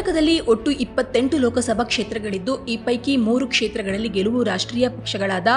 ಕರ್ನಾಟಕದಲ್ಲಿ ಒಟ್ಟು ಇಪ್ಪತ್ತೆಂಟು ಲೋಕಸಭಾ ಕ್ಷೇತ್ರಗಳಿದ್ದು, ಈ ಪೈಕಿ ಮೂರು ಕ್ಷೇತ್ರಗಳಲ್ಲಿ ಗೆಲುವು ರಾಷ್ಟ್ರೀಯ ಪಕ್ಷಗಳಾದ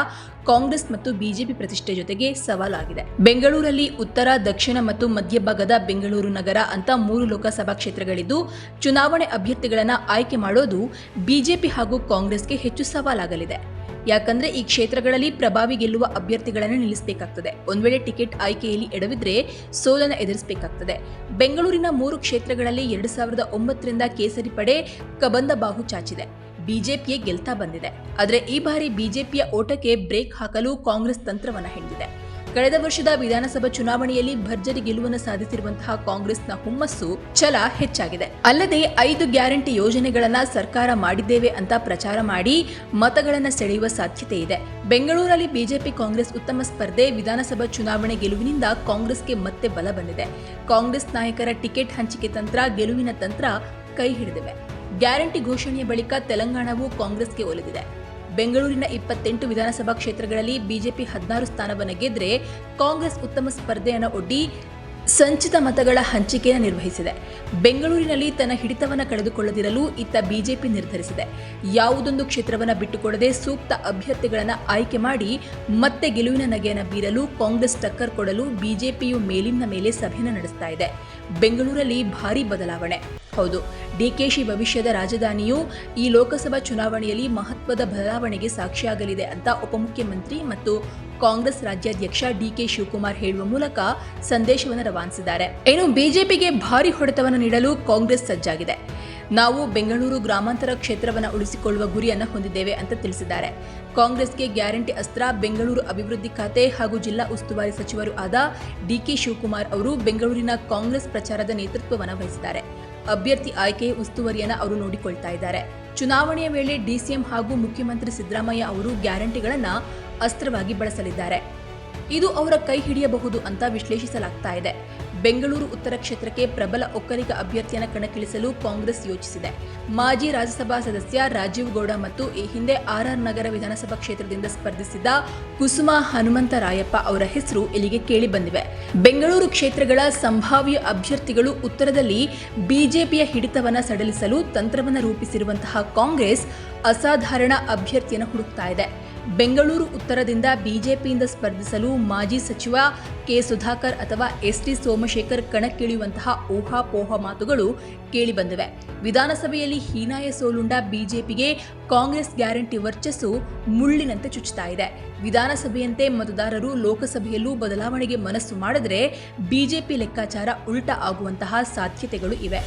ಕಾಂಗ್ರೆಸ್ ಮತ್ತು ಬಿಜೆಪಿ ಪ್ರತಿಷ್ಠೆ ಜೊತೆಗೆ ಸವಾಲಾಗಿದೆ. ಬೆಂಗಳೂರಲ್ಲಿ ಉತ್ತರ, ದಕ್ಷಿಣ ಮತ್ತು ಮಧ್ಯಭಾಗದ ಬೆಂಗಳೂರು ನಗರ ಅಂತ ಮೂರು ಲೋಕಸಭಾ ಕ್ಷೇತ್ರಗಳಿದ್ದು, ಚುನಾವಣೆ ಅಭ್ಯರ್ಥಿಗಳನ್ನು ಆಯ್ಕೆ ಮಾಡೋದು ಬಿಜೆಪಿ ಹಾಗೂ ಕಾಂಗ್ರೆಸ್ಗೆ ಹೆಚ್ಚು ಸವಾಲಾಗಲಿದೆ. ಯಾಕಂದ್ರೆ ಈ ಕ್ಷೇತ್ರಗಳಲ್ಲಿ ಪ್ರಭಾವಿ ಗೆಲ್ಲುವ ಅಭ್ಯರ್ಥಿಗಳನ್ನು ನಿಲ್ಲಿಸಬೇಕಾಗ್ತದೆ. ಒಂದ್ ವೇಳೆ ಟಿಕೆಟ್ ಆಯ್ಕೆಯಲ್ಲಿ ಎಡವಿದ್ರೆ ಸೋಲನ್ನು ಎದುರಿಸಬೇಕಾಗ್ತದೆ. ಬೆಂಗಳೂರಿನ ಮೂರು ಕ್ಷೇತ್ರಗಳಲ್ಲಿ ಎರಡು ಸಾವಿರದ ಒಂಬತ್ತರಿಂದ ಕೇಸರಿ ಪಡೆ ಕಬಂದ ಬಾಹು ಚಾಚಿದೆ. ಬಿಜೆಪಿಯೇ ಗೆಲ್ತಾ ಬಂದಿದೆ. ಆದರೆ ಈ ಬಾರಿ ಬಿಜೆಪಿಯ ಓಟಕ್ಕೆ ಬ್ರೇಕ್ ಹಾಕಲು ಕಾಂಗ್ರೆಸ್ ತಂತ್ರವನ್ನ ಹೆಣೆದಿದೆ. ಕಳೆದ ವರ್ಷದ ವಿಧಾನಸಭಾ ಚುನಾವಣೆಯಲ್ಲಿ ಭರ್ಜರಿ ಗೆಲುವನ್ನು ಸಾಧಿಸಿರುವಂತಹ ಕಾಂಗ್ರೆಸ್ನ ಹುಮ್ಮಸ್ಸು ಛಲ ಹೆಚ್ಚಾಗಿದೆ. ಅಲ್ಲದೆ ಐದು ಗ್ಯಾರಂಟಿ ಯೋಜನೆಗಳನ್ನ ಸರ್ಕಾರ ಮಾಡಿದ್ದೇವೆ ಅಂತ ಪ್ರಚಾರ ಮಾಡಿ ಮತಗಳನ್ನು ಸೆಳೆಯುವ ಸಾಧ್ಯತೆ ಇದೆ. ಬೆಂಗಳೂರಲ್ಲಿ ಬಿಜೆಪಿ ಕಾಂಗ್ರೆಸ್ ಉತ್ತಮ ಸ್ಪರ್ಧೆ ವಿಧಾನಸಭಾ ಚುನಾವಣೆ ಗೆಲುವಿನಿಂದ ಕಾಂಗ್ರೆಸ್ಗೆ ಮತ್ತೆ ಬಲ ಬಂದಿದೆ. ಕಾಂಗ್ರೆಸ್ ನಾಯಕರ ಟಿಕೆಟ್ ಹಂಚಿಕೆ ತಂತ್ರ ಗೆಲುವಿನ ತಂತ್ರ ಕೈ ಹಿಡಿದಿವೆ. ಗ್ಯಾರಂಟಿ ಘೋಷಣೆಯ ಬಳಿಕ ತೆಲಂಗಾಣವು ಕಾಂಗ್ರೆಸ್ಗೆ ಒಲಿದಿದೆ. ಬೆಂಗಳೂರಿನ ಇಪ್ಪತ್ತೆಂಟು ವಿಧಾನಸಭಾ ಕ್ಷೇತ್ರಗಳಲ್ಲಿ ಬಿಜೆಪಿ ಹದಿನಾರು ಸ್ಥಾನವನ್ನು ಗೆದ್ದರೆ ಕಾಂಗ್ರೆಸ್ ಉತ್ತಮ ಸ್ಪರ್ಧೆಯನ್ನು ಒಡ್ಡಿ ಸಂಚಿತ ಮತಗಳ ಹಂಚಿಕೆಯನ್ನು ನಿರ್ವಹಿಸಿದೆ. ಬೆಂಗಳೂರಿನಲ್ಲಿ ತನ್ನ ಹಿಡಿತವನ್ನು ಕಳೆದುಕೊಳ್ಳದಿರಲು ಇತ್ತ ಬಿಜೆಪಿ ನಿರ್ಧರಿಸಿದೆ. ಯಾವುದೊಂದು ಕ್ಷೇತ್ರವನ್ನು ಬಿಟ್ಟುಕೊಡದೆ ಸೂಕ್ತ ಅಭ್ಯರ್ಥಿಗಳನ್ನು ಆಯ್ಕೆ ಮಾಡಿ ಮತ್ತೆ ಗೆಲುವಿನ ನಗೆಯನ್ನು ಬೀರಲು ಕಾಂಗ್ರೆಸ್ ಟಕ್ಕರ್ ಕೊಡಲು ಬಿಜೆಪಿಯು ಮೇಲಿನ ಮೇಲೆ ಸಭೆಯನ್ನು ನಡೆಸ್ತಾ ಇದೆ. ಬೆಂಗಳೂರಲ್ಲಿ ಭಾರೀ ಬದಲಾವಣೆ. ಹೌದು ಡಿಕೆಶಿ ಭವಿಷ್ಯದ ರಾಜಧಾನಿಯು ಈ ಲೋಕಸಭಾ ಚುನಾವಣೆಯಲ್ಲಿ ಮಹತ್ವದ ಬದಲಾವಣೆಗೆ ಸಾಕ್ಷಿಯಾಗಲಿದೆ ಅಂತ ಉಪಮುಖ್ಯಮಂತ್ರಿ ಮತ್ತು ಕಾಂಗ್ರೆಸ್ ರಾಜ್ಯಾಧ್ಯಕ್ಷ ಡಿಕೆ ಶಿವಕುಮಾರ್ ಹೇಳುವ ಮೂಲಕ ಸಂದೇಶವನ್ನು ರವಾನಿಸಿದ್ದಾರೆ. ಇನ್ನು ಬಿಜೆಪಿಗೆ ಭಾರಿ ಹೊಡೆತವನ್ನು ನೀಡಲು ಕಾಂಗ್ರೆಸ್ ಸಜ್ಜಾಗಿದೆ. ನಾವು ಬೆಂಗಳೂರು ಗ್ರಾಮಾಂತರ ಕ್ಷೇತ್ರವನ್ನು ಉಳಿಸಿಕೊಳ್ಳುವ ಗುರಿಯನ್ನು ಹೊಂದಿದ್ದೇವೆ ಅಂತ ತಿಳಿಸಿದ್ದಾರೆ. ಕಾಂಗ್ರೆಸ್ಗೆ ಗ್ಯಾರಂಟಿ ಅಸ್ತ್ರ, ಬೆಂಗಳೂರು ಅಭಿವೃದ್ಧಿ ಖಾತೆ ಹಾಗೂ ಜಿಲ್ಲಾ ಉಸ್ತುವಾರಿ ಸಚಿವರು ಆದ ಡಿಕೆ ಶಿವಕುಮಾರ್ ಅವರು ಬೆಂಗಳೂರಿನ ಕಾಂಗ್ರೆಸ್ ಪ್ರಚಾರದ ನೇತೃತ್ವವನ್ನು ವಹಿಸಿದ್ದಾರೆ. ಅಭ್ಯರ್ಥಿ ಆಯ್ಕೆ, ಉಸ್ತುವಾರಿಯನ್ನು ಅವರು ನೋಡಿಕೊಳ್ತಾ ಇದ್ದಾರೆ. ಚುನಾವಣೆಯ ವೇಳೆ ಡಿಸಿಎಂ ಹಾಗೂ ಮುಖ್ಯಮಂತ್ರಿ ಸಿದ್ದರಾಮಯ್ಯ ಅವರು ಗ್ಯಾರಂಟಿಗಳನ್ನು ಅಸ್ತ್ರವಾಗಿ ಬಳಸಲಿದ್ದಾರೆ. ಇದು ಅವರ ಕೈ ಹಿಡಿಯಬಹುದು ಅಂತ ವಿಶ್ಲೇಷಿಸಲಾಗ್ತಾ ಇದೆ. ಬೆಂಗಳೂರು ಉತ್ತರ ಕ್ಷೇತ್ರಕ್ಕೆ ಪ್ರಬಲ ಒಕ್ಕಲಿಗ ಅಭ್ಯರ್ಥಿಯನ್ನು ಕಣಕ್ಕಿಳಿಸಲು ಕಾಂಗ್ರೆಸ್ ಯೋಚಿಸಿದೆ. ಮಾಜಿ ರಾಜ್ಯಸಭಾ ಸದಸ್ಯ ರಾಜೀವ್ ಗೌಡ ಮತ್ತು ಈ ಹಿಂದೆ ಆರ್ಆರ್ ನಗರ ವಿಧಾನಸಭಾ ಕ್ಷೇತ್ರದಿಂದ ಸ್ಪರ್ಧಿಸಿದ್ದ ಕುಸುಮಾ ಹನುಮಂತರಾಯಪ್ಪ ಅವರ ಹೆಸರು ಇಲ್ಲಿಗೆ ಕೇಳಿ ಬಂದಿವೆ. ಬೆಂಗಳೂರು ಕ್ಷೇತ್ರಗಳ ಸಂಭಾವ್ಯ ಅಭ್ಯರ್ಥಿಗಳು ಉತ್ತರದಲ್ಲಿ ಬಿಜೆಪಿಯ ಹಿಡಿತವನ್ನು ಸಡಲಿಸಲು ತಂತ್ರವನ್ನು ರೂಪಿಸಿರುವಂತಹ ಕಾಂಗ್ರೆಸ್ ಅಸಾಧಾರಣ ಅಭ್ಯರ್ಥಿಯನ್ನು ಹುಡುಕ್ತಾ ಇದೆ. ಬೆಂಗಳೂರು ಉತ್ತರದಿಂದ ಬಿಜೆಪಿಯಿಂದ ಸ್ಪರ್ಧಿಸಲು ಮಾಜಿ ಸಚಿವ ಕೆ ಸುಧಾಕರ್ ಅಥವಾ ಎಸ್ ಟಿ ಸೋಮಶೇಖರ್ ಕಣಕ್ಕಿಳಿಯುವಂತಹ ಊಹಾಪೋಹ ಮಾತುಗಳು ಕೇಳಿಬಂದಿವೆ. ವಿಧಾನಸಭೆಯಲ್ಲಿ ಹೀನಾಯ ಸೋಲುಂಡ ಬಿಜೆಪಿಗೆ ಕಾಂಗ್ರೆಸ್ ಗ್ಯಾರಂಟಿ ವರ್ಚಸ್ಸು ಮುಳ್ಳಿನಂತೆ ಚುಚ್ಚುತ್ತಾ ಇದೆ. ವಿಧಾನಸಭೆಯಂತೆ ಮತದಾರರು ಲೋಕಸಭೆಯಲ್ಲೂ ಬದಲಾವಣೆಗೆ ಮನಸ್ಸು ಮಾಡಿದರೆ ಬಿಜೆಪಿ ಲೆಕ್ಕಾಚಾರ ಉಲ್ಟಾ ಆಗುವಂತಹ ಸಾಧ್ಯತೆಗಳು ಇವೆ.